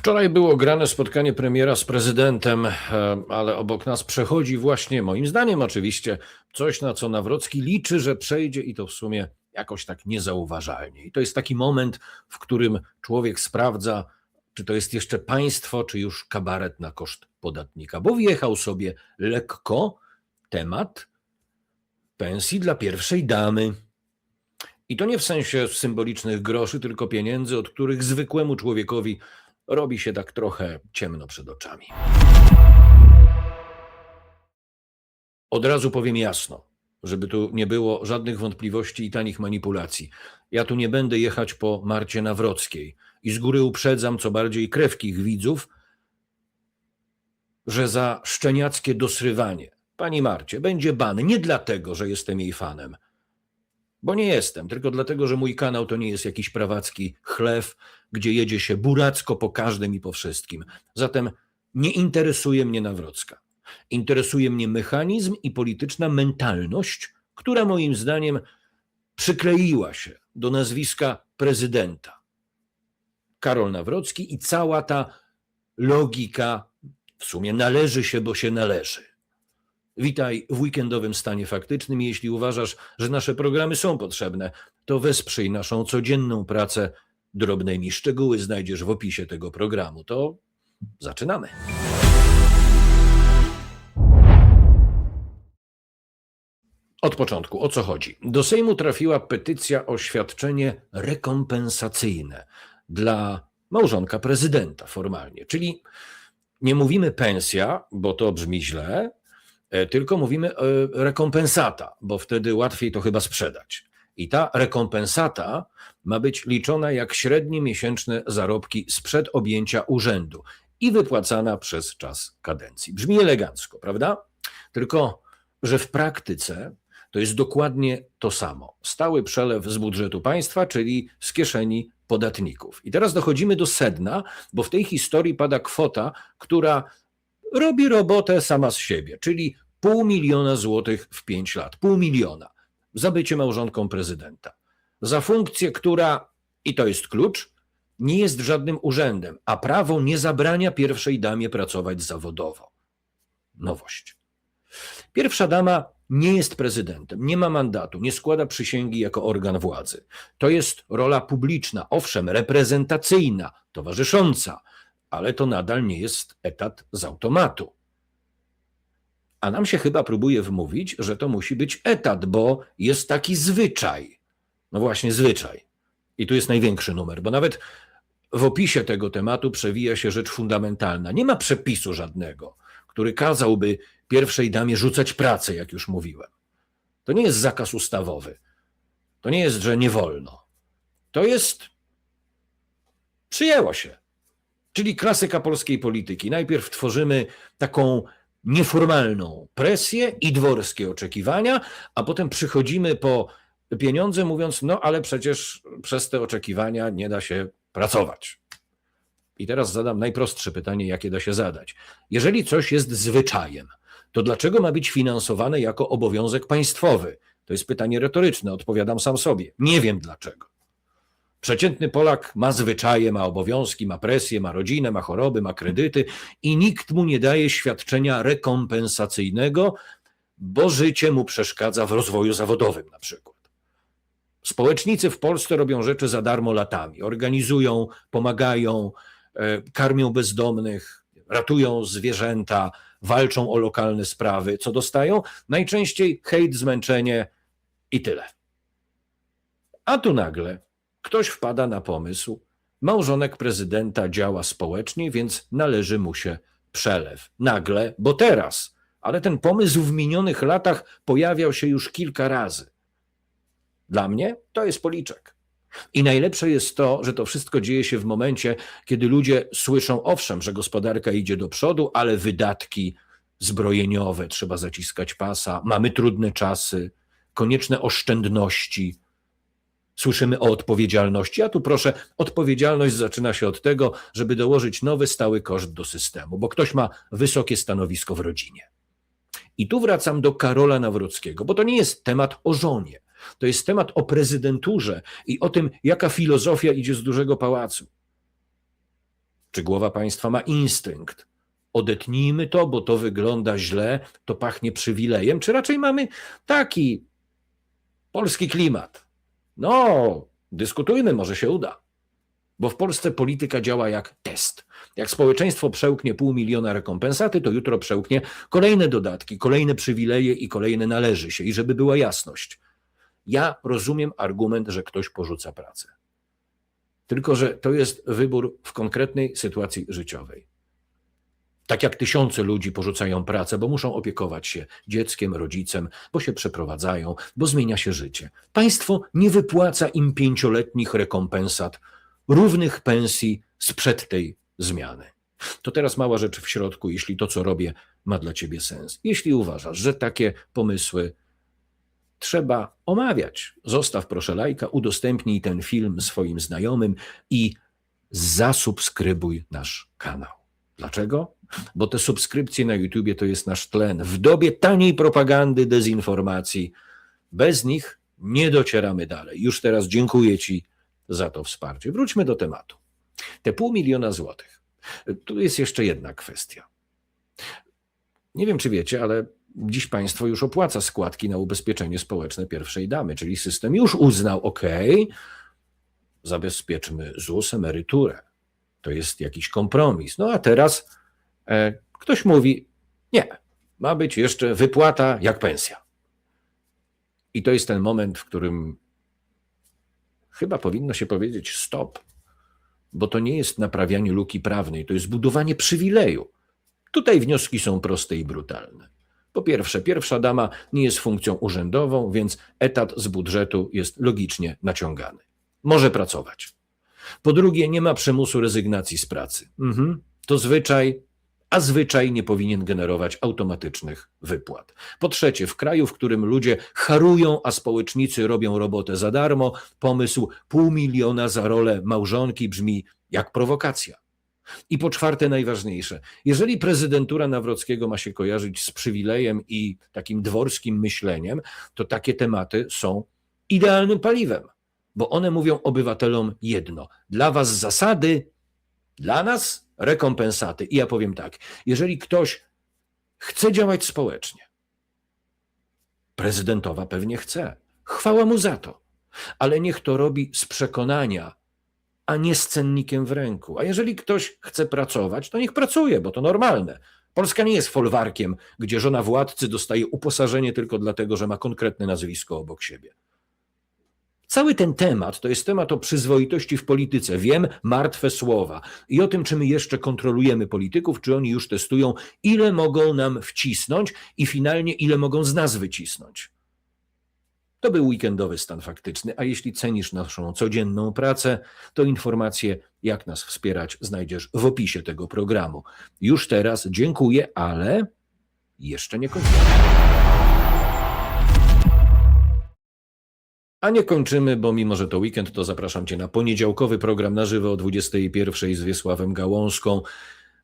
Wczoraj było grane spotkanie premiera z prezydentem, e, ale obok nas przechodzi właśnie, moim zdaniem oczywiście, coś, na co Nawrocki liczy, że przejdzie i to w sumie jakoś tak niezauważalnie. I to jest taki moment, w którym człowiek sprawdza, czy to jest jeszcze państwo, czy już kabaret na koszt podatnika, bo wjechał sobie lekko temat pensji dla pierwszej damy. I to nie w sensie symbolicznych groszy, tylko pieniędzy, od których zwykłemu człowiekowi robi się tak trochę ciemno przed oczami. Od razu powiem jasno, żeby tu nie było żadnych wątpliwości i tanich manipulacji. Ja tu nie będę jechać po Marcie Nawrockiej i z góry uprzedzam co bardziej krewkich widzów, że za szczeniackie dosrywanie pani Marcie będzie ban nie dlatego, że jestem jej fanem, bo nie jestem, tylko dlatego, że mój kanał to nie jest jakiś prawacki chlew, gdzie jedzie się buracko po każdym i po wszystkim. Zatem nie interesuje mnie Nawrocka. Interesuje mnie mechanizm i polityczna mentalność, która moim zdaniem przykleiła się do nazwiska prezydenta. Karol Nawrocki i cała ta logika w sumie należy się, bo się należy. Witaj w weekendowym stanie faktycznym. Jeśli uważasz, że nasze programy są potrzebne, to wesprzyj naszą codzienną pracę drobnymi. Szczegóły znajdziesz w opisie tego programu. To zaczynamy. Od początku, o co chodzi? Do Sejmu trafiła petycja o świadczenie rekompensacyjne dla małżonka prezydenta formalnie. Czyli nie mówimy pensja, bo to brzmi źle, tylko mówimy e, rekompensata, bo wtedy łatwiej to chyba sprzedać. I ta rekompensata ma być liczona jak średnie miesięczne zarobki sprzed objęcia urzędu i wypłacana przez czas kadencji. Brzmi elegancko, prawda? Tylko, że w praktyce to jest dokładnie to samo. Stały przelew z budżetu państwa, czyli z kieszeni podatników. I teraz dochodzimy do sedna, bo w tej historii pada kwota, która robi robotę sama z siebie, czyli pół miliona złotych w pięć lat. Pół miliona za bycie małżonką prezydenta. Za funkcję, która, i to jest klucz, nie jest żadnym urzędem, a prawo nie zabrania pierwszej damie pracować zawodowo. Nowość. Pierwsza dama nie jest prezydentem, nie ma mandatu, nie składa przysięgi jako organ władzy. To jest rola publiczna, owszem, reprezentacyjna, towarzysząca, ale to nadal nie jest etat z automatu. A nam się chyba próbuje wmówić, że to musi być etat, bo jest taki zwyczaj. No właśnie, zwyczaj. I tu jest największy numer, bo nawet w opisie tego tematu przewija się rzecz fundamentalna. Nie ma przepisu żadnego, który kazałby pierwszej damie rzucać pracę, jak już mówiłem. To nie jest zakaz ustawowy. To nie jest, że nie wolno. To jest. Przyjęło się. Czyli klasyka polskiej polityki. Najpierw tworzymy taką nieformalną presję i dworskie oczekiwania, a potem przychodzimy po pieniądze, mówiąc: No, ale przecież przez te oczekiwania nie da się pracować. I teraz zadam najprostsze pytanie, jakie da się zadać. Jeżeli coś jest zwyczajem, to dlaczego ma być finansowane jako obowiązek państwowy? To jest pytanie retoryczne, odpowiadam sam sobie. Nie wiem dlaczego. Przeciętny Polak ma zwyczaje, ma obowiązki, ma presję, ma rodzinę, ma choroby, ma kredyty i nikt mu nie daje świadczenia rekompensacyjnego, bo życie mu przeszkadza w rozwoju zawodowym na przykład. Społecznicy w Polsce robią rzeczy za darmo latami. Organizują, pomagają, e, karmią bezdomnych, ratują zwierzęta, walczą o lokalne sprawy. Co dostają? Najczęściej hejt, zmęczenie i tyle. A tu nagle ktoś wpada na pomysł, małżonek prezydenta działa społecznie, więc należy mu się przelew. Nagle, bo teraz. Ale ten pomysł w minionych latach pojawiał się już kilka razy. Dla mnie to jest policzek. I najlepsze jest to, że to wszystko dzieje się w momencie, kiedy ludzie słyszą, owszem, że gospodarka idzie do przodu, ale wydatki zbrojeniowe, trzeba zaciskać pasa, mamy trudne czasy, konieczne oszczędności. Słyszymy o odpowiedzialności, a tu proszę, odpowiedzialność zaczyna się od tego, żeby dołożyć nowy stały koszt do systemu, bo ktoś ma wysokie stanowisko w rodzinie. I tu wracam do Karola Nawrockiego, bo to nie jest temat o żonie. To jest temat o prezydenturze i o tym, jaka filozofia idzie z dużego pałacu. Czy głowa państwa ma instynkt? Odetnijmy to, bo to wygląda źle, to pachnie przywilejem, czy raczej mamy taki polski klimat? No, dyskutujmy, może się uda. Bo w Polsce polityka działa jak test. Jak społeczeństwo przełknie pół miliona rekompensaty, to jutro przełknie kolejne dodatki, kolejne przywileje i kolejne należy się. I żeby była jasność, ja rozumiem argument, że ktoś porzuca pracę. Tylko, że to jest wybór w konkretnej sytuacji życiowej. Tak jak tysiące ludzi porzucają pracę, bo muszą opiekować się dzieckiem, rodzicem, bo się przeprowadzają, bo zmienia się życie. Państwo nie wypłaca im pięcioletnich rekompensat, równych pensji sprzed tej zmiany. To teraz mała rzecz w środku, jeśli to, co robię, ma dla ciebie sens. Jeśli uważasz, że takie pomysły trzeba omawiać, zostaw proszę lajka, udostępnij ten film swoim znajomym i zasubskrybuj nasz kanał. Dlaczego? Bo te subskrypcje na YouTubie to jest nasz tlen. W dobie taniej propagandy, dezinformacji, bez nich nie docieramy dalej. Już teraz dziękuję Ci za to wsparcie. Wróćmy do tematu. Te pół miliona złotych. Tu jest jeszcze jedna kwestia. Nie wiem, czy wiecie, ale dziś państwo już opłaca składki na ubezpieczenie społeczne pierwszej damy, czyli system już uznał, ok, zabezpieczmy ZUS, emeryturę. To jest jakiś kompromis. No a teraz ktoś mówi, nie, ma być jeszcze wypłata jak pensja. I to jest ten moment, w którym chyba powinno się powiedzieć stop, bo to nie jest naprawianie luki prawnej, to jest budowanie przywileju. Tutaj wnioski są proste i brutalne. Po pierwsze, pierwsza dama nie jest funkcją urzędową, więc etat z budżetu jest logicznie naciągany. Może pracować. Po drugie, nie ma przymusu rezygnacji z pracy. Mhm. To zwyczaj, a zwyczaj nie powinien generować automatycznych wypłat. Po trzecie, w kraju, w którym ludzie harują, a społecznicy robią robotę za darmo, pomysł pół miliona za rolę małżonki brzmi jak prowokacja. I po czwarte, najważniejsze, jeżeli prezydentura Nawrockiego ma się kojarzyć z przywilejem i takim dworskim myśleniem, to takie tematy są idealnym paliwem, bo one mówią obywatelom jedno: dla was zasady, dla nas rekompensaty. I ja powiem tak: jeżeli ktoś chce działać społecznie, prezydentowa pewnie chce, chwała mu za to, ale niech to robi z przekonania, a nie z cennikiem w ręku. A jeżeli ktoś chce pracować, to niech pracuje, bo to normalne. Polska nie jest folwarkiem, gdzie żona władcy dostaje uposażenie tylko dlatego, że ma konkretne nazwisko obok siebie. Cały ten temat to jest temat o przyzwoitości w polityce. Wiem, martwe słowa. I o tym, czy my jeszcze kontrolujemy polityków, czy oni już testują, ile mogą nam wcisnąć i finalnie ile mogą z nas wycisnąć. To był weekendowy stan faktyczny, a jeśli cenisz naszą codzienną pracę, to informacje, jak nas wspierać, znajdziesz w opisie tego programu. Już teraz dziękuję, ale jeszcze nie kończymy. A nie kończymy, bo mimo, że to weekend, to zapraszam Cię na poniedziałkowy program na żywo o 21 z Wiesławem Gałązką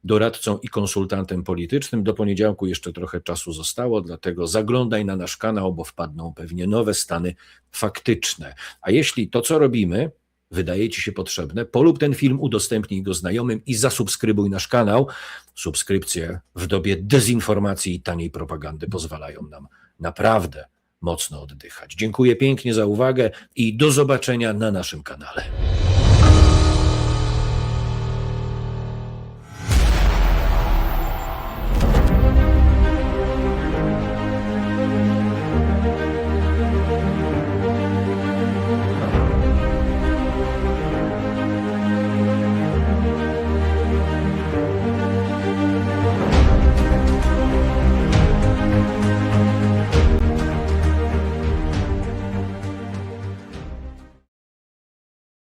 doradcą i konsultantem politycznym. Do poniedziałku jeszcze trochę czasu zostało, dlatego zaglądaj na nasz kanał, bo wpadną pewnie nowe stany faktyczne. A jeśli to, co robimy, wydaje Ci się potrzebne, polub ten film, udostępnij go znajomym i zasubskrybuj nasz kanał. Subskrypcje w dobie dezinformacji i taniej propagandy pozwalają nam naprawdę mocno oddychać. Dziękuję pięknie za uwagę i do zobaczenia na naszym kanale.